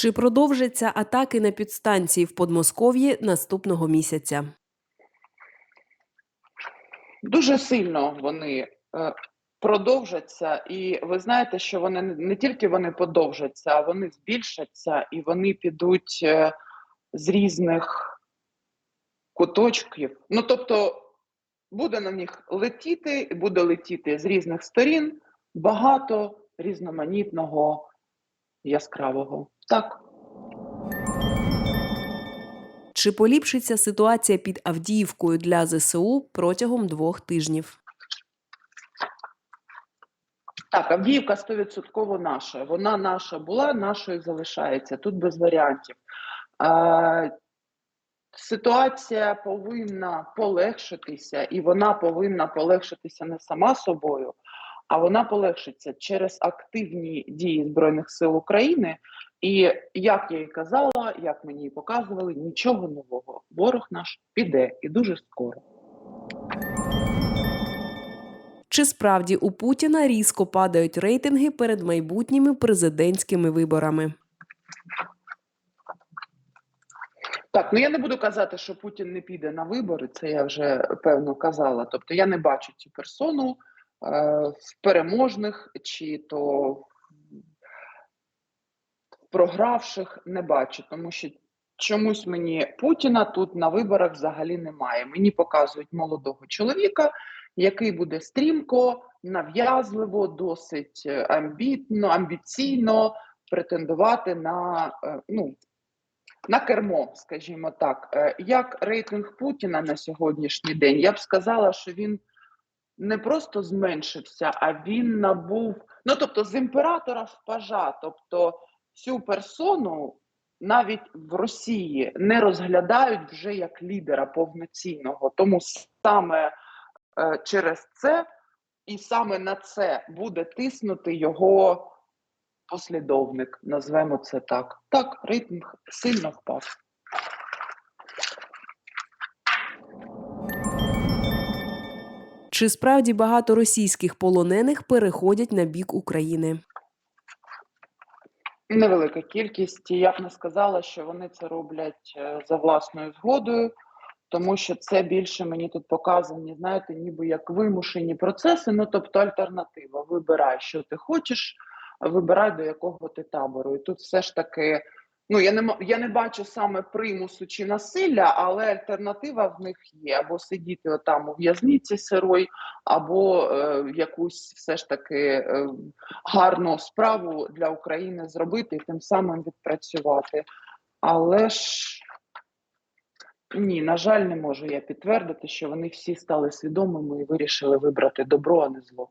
Чи продовжаться атаки на підстанції в Подмосков'ї наступного місяця? Дуже сильно вони е, продовжаться, і ви знаєте, що вони не- тільки вони подовжаться, а вони збільшаться і вони підуть е, з різних куточків. Ну тобто буде на них летіти, буде летіти з різних сторін багато різноманітного яскравого. Так. Чи поліпшиться ситуація під Авдіївкою для ЗСУ протягом двох тижнів? Так, Авдіївка 100% наша. Вона наша була, нашою залишається. Тут без варіантів. Е, ситуація повинна полегшитися, і вона повинна полегшитися не сама собою, а вона полегшиться через активні дії Збройних сил України. І як я і казала, як мені і показували, нічого нового. Ворог наш піде і дуже скоро. Чи справді у Путіна різко падають рейтинги перед майбутніми президентськими виборами? Так, ну я не буду казати, що Путін не піде на вибори. Це я вже певно казала. Тобто я не бачу цю персону е, в переможних чи то в програвших не бачу, тому що чомусь мені Путіна тут на виборах взагалі немає. Мені показують молодого чоловіка, який буде стрімко, нав'язливо, досить е, амбітно, амбіційно претендувати на е, ну. На кермо, скажімо так, Е, як рейтинг Путіна на сьогоднішній день, я б сказала, що він не просто зменшився, а він набув. Ну тобто, з імператора в пажа, тобто цю персону навіть в Росії не розглядають вже як лідера повноцінного. Тому саме е, через це і саме на це буде тиснути його послідовник, назвемо це так. Так, рейтинг сильно впав. Чи справді багато російських полонених переходять на бік України? Невелика кількість. Я б не сказала, що вони це роблять е, за власною згодою, тому що це більше мені тут показані, знаєте, ніби як вимушені процеси, ну тобто альтернатива. Вибирай, що ти хочеш, вибирай до якого ти табору. І тут все ж таки, ну я не я не бачу саме примусу чи насилля, але альтернатива в них є: або сидіти отам у в'язниці сирой, або е, якусь все ж таки е, гарну справу для України зробити і тим самим відпрацювати. Але ж ні, на жаль, не можу я підтвердити, що вони всі стали свідомими і вирішили вибрати добро, а не зло.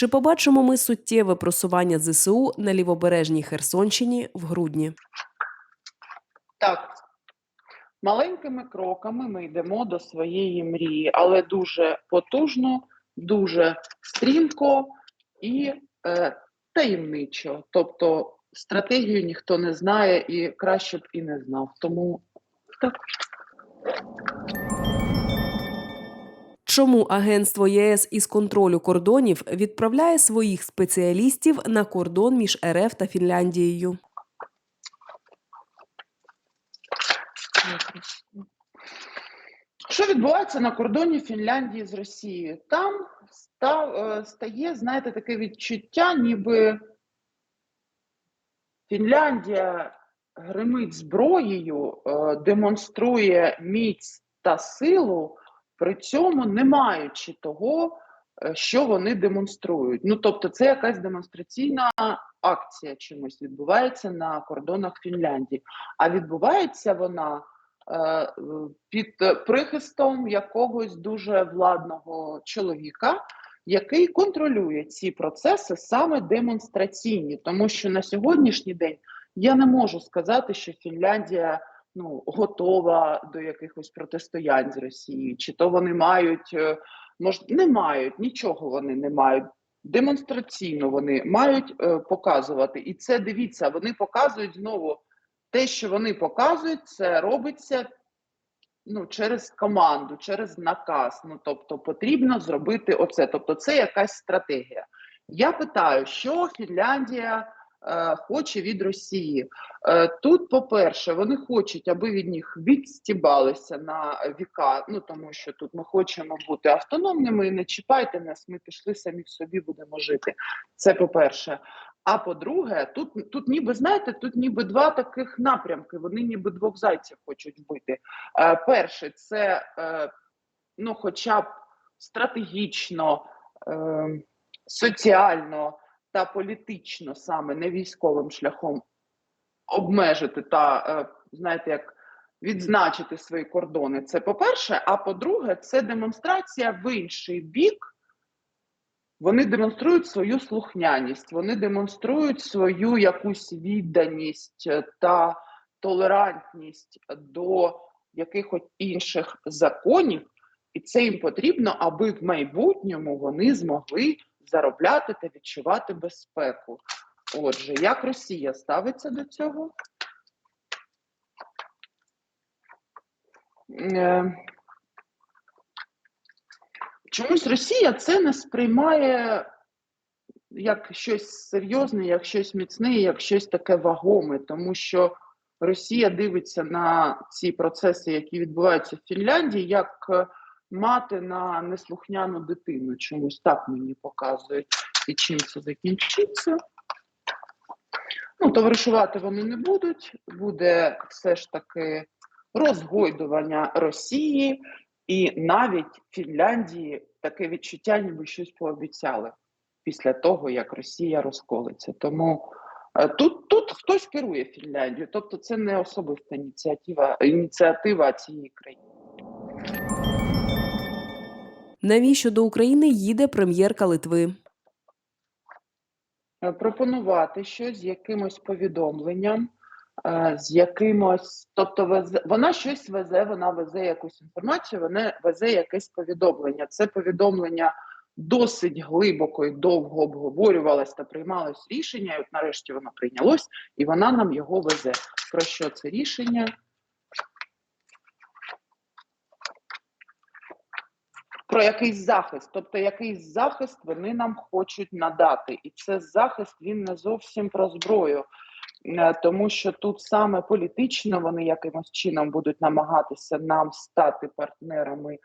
Чи побачимо ми суттєве просування ЗСУ на лівобережній Херсонщині в грудні? Так, маленькими кроками ми йдемо до своєї мрії, але дуже потужно, дуже стрімко і е, таємничо. Тобто стратегію ніхто не знає і краще б і не знав. Тому так. Чому агентство ЄС із контролю кордонів відправляє своїх спеціалістів на кордон між РФ та Фінляндією? Що відбувається на кордоні Фінляндії з Росією? Там е, стає, знаєте, таке відчуття, ніби Фінляндія гримить зброєю, е, демонструє міць та силу, при цьому не маючи того, е, що вони демонструють. Ну, тобто, це якась демонстраційна акція чимось відбувається на кордонах Фінляндії. А відбувається вона е, під прихистом якогось дуже владного чоловіка, який контролює ці процеси саме демонстраційні, тому що на сьогоднішній день Я не можу сказати, що Фінляндія ну, готова до якихось протистоянь з Росією, чи то вони мають, е, мож, не мають, нічого вони не мають. Демонстраційно вони мають е, показувати. І це дивіться, вони показують знову те, що вони показують, це робиться ну, через команду, через наказ. Ну, тобто потрібно зробити оце. Тобто, це якась стратегія. Я питаю, що Фінляндія хоче від Росії? Е, тут, по-перше, вони хочуть, аби від них відстібалися на віка. Ну тому що тут ми хочемо бути автономними і не чіпайте нас, ми пішли самі в собі, будемо жити. Це по-перше. А по-друге, тут, тут ніби знаєте, тут ніби два таких напрямки. Вони ніби двох зайців хочуть вбити. Е, перше, це е, ну, хоча б стратегічно, е, соціально та політично, саме не військовим шляхом, обмежити та, е, знаєте, як відзначити свої кордони. Це по-перше. А по-друге, це демонстрація в інший бік. Вони демонструють свою слухняність, вони демонструють свою якусь відданість е, та толерантність до якихось інших законів, і це їм потрібно, аби в майбутньому вони змогли заробляти та відчувати безпеку. Отже, як Росія ставиться до цього? Е, Чомусь Росія це не сприймає як щось серйозне, як щось міцне, як щось таке вагоме, тому що Росія дивиться на ці процеси, які відбуваються в Фінляндії, як е, мати на неслухняну дитину. Чомусь так мені показують, і чим це закінчиться. Ну, товаришувати вони не будуть, буде все ж таки розгойдування Росії, і навіть Фінляндії таке відчуття, ніби щось пообіцяли після того, як Росія розколиться. Тому е, тут, тут хтось керує Фінляндією, тобто це не особиста ініціатива, ініціатива цієї країни. Навіщо до України їде прем'єрка Литви? Е, пропонувати щось з якимось повідомленням, е, з якимось, тобто везе, вона щось везе, вона везе якусь інформацію, вона везе якесь повідомлення. Це повідомлення досить глибоко і довго обговорювалось та приймалось рішення. І от нарешті воно прийнялось, і вона нам його везе. Про що це рішення? Про якийсь захист, тобто якийсь захист вони нам хочуть надати, і це захист він не зовсім про зброю, Е, тому що тут саме політично вони якимось чином будуть намагатися нам стати партнерами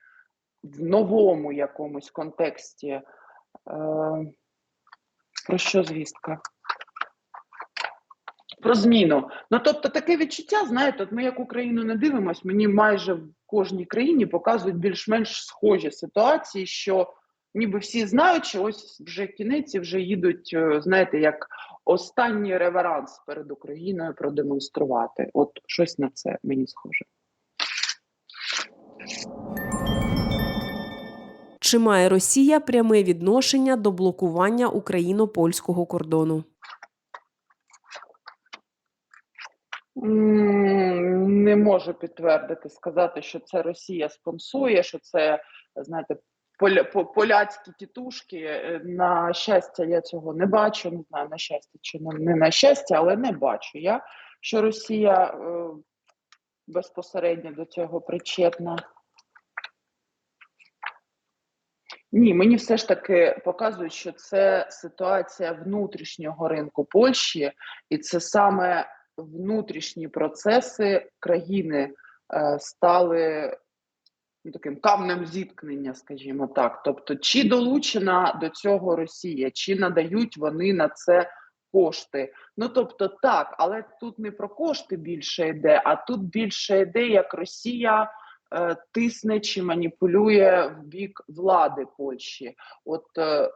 в новому якомусь контексті. Е, Про що звістка? Про зміну. Ну тобто таке відчуття, знаєте, от ми як Україну не дивимось, мені майже в кожній країні показують більш-менш схожі ситуації, що ніби всі знають, що ось вже кінець і вже їдуть, е, знаєте, як останній реверанс перед Україною продемонструвати. От щось на це мені схоже. Чи має Росія пряме відношення до блокування україно-польського кордону? Не можу підтвердити, сказати, що це Росія спонсує, що це, знаєте, поля, поляцькі тітушки. Е, На щастя, я цього не бачу. Не знаю, на щастя чи не на щастя, але не бачу я, що Росія е, безпосередньо до цього причетна. Ні, мені все ж таки показують, що це ситуація внутрішнього ринку Польщі, і це саме внутрішні процеси країни е, стали ну, таким камнем зіткнення, скажімо так. Тобто, чи долучена до цього Росія, чи надають вони на це кошти? Ну тобто, так, але тут не про кошти більше йде, а тут більше йде, як Росія е, тисне чи маніпулює в бік влади Польщі. От е,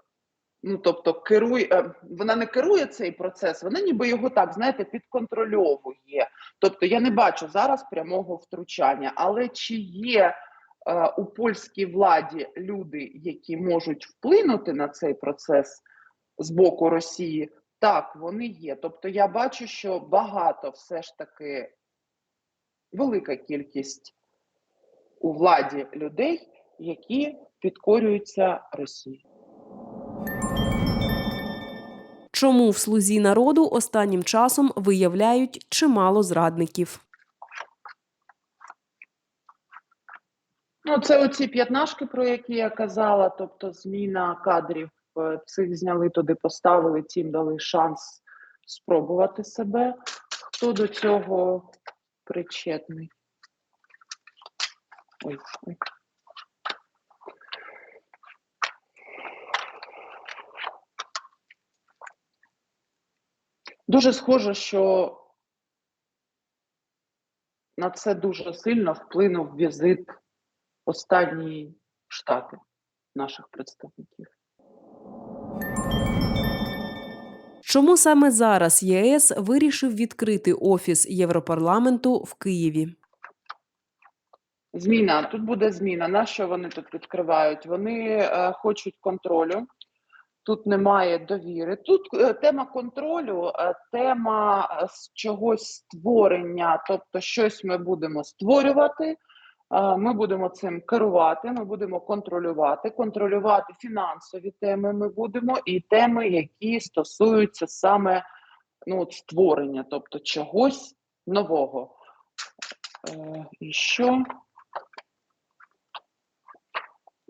ну тобто керує, е, вона не керує цей процес, вона ніби його так, знаєте, підконтрольовує. Тобто я не бачу зараз прямого втручання, але чи є е, у польській владі люди, які можуть вплинути на цей процес з боку Росії? Так, вони є. Тобто я бачу, що багато все ж таки велика кількість у владі людей, які підкорюються Росії. Чому в слузі народу останнім часом виявляють чимало зрадників? Ну, це оці п'ятнашки, про які я казала, тобто зміна кадрів е, цих зняли туди, поставили, тим дали шанс спробувати себе. Хто до цього причетний? Ой, ой. Дуже схоже, що на це дуже сильно вплинув візит останні штати наших представників. Чому саме зараз ЄС вирішив відкрити офіс Європарламенту в Києві? Зміна тут буде зміна. На що вони тут відкривають? Вони е, хочуть контролю. Тут немає довіри. Тут е, тема контролю, е, тема е, чогось створення, тобто щось ми будемо створювати. Ми будемо цим керувати, ми будемо контролювати, контролювати фінансові теми. Ми будемо і теми, які стосуються саме ну, створення, тобто чогось нового. І що?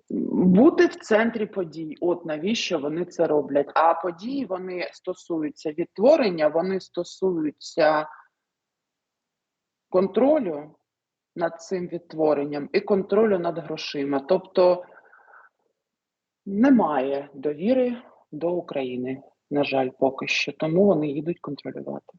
Бути в центрі подій. От навіщо вони це роблять? А події вони стосуються відтворення, вони стосуються контролю над цим відтворенням і контролю над грошима. Тобто немає довіри до України, на жаль, поки що. Тому вони їдуть контролювати.